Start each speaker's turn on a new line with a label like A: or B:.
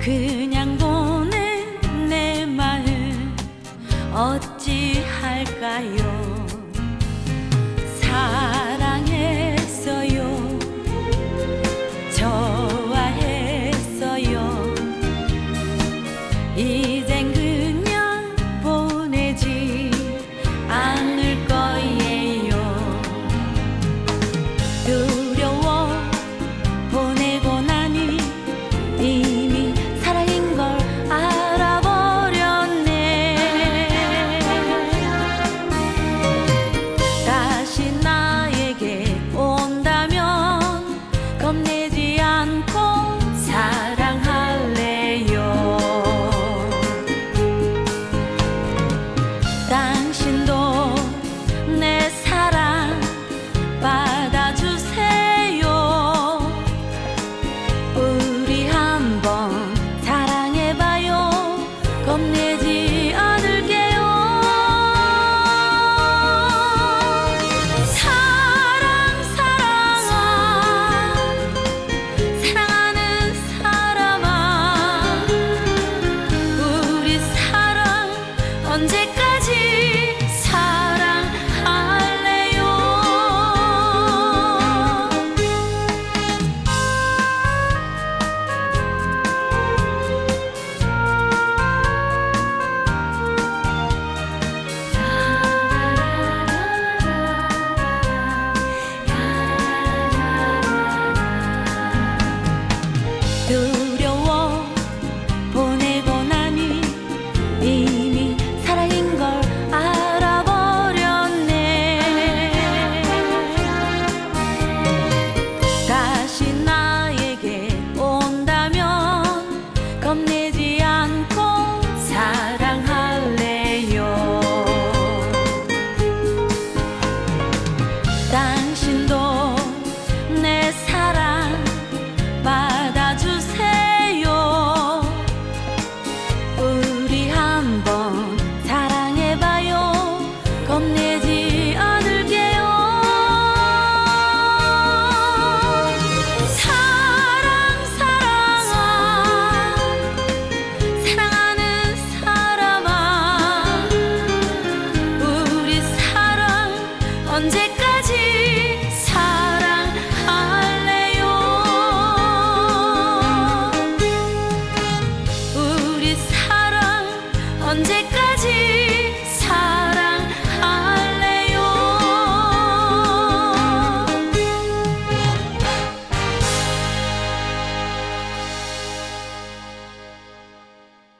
A: 그냥 보낸 내 마음 어찌할까요? 사 언제까지 사랑할래요? 나에게 온다면 겁내지 않고 사랑할래요. 당신도 내 사랑 받아주세요. 우리 한번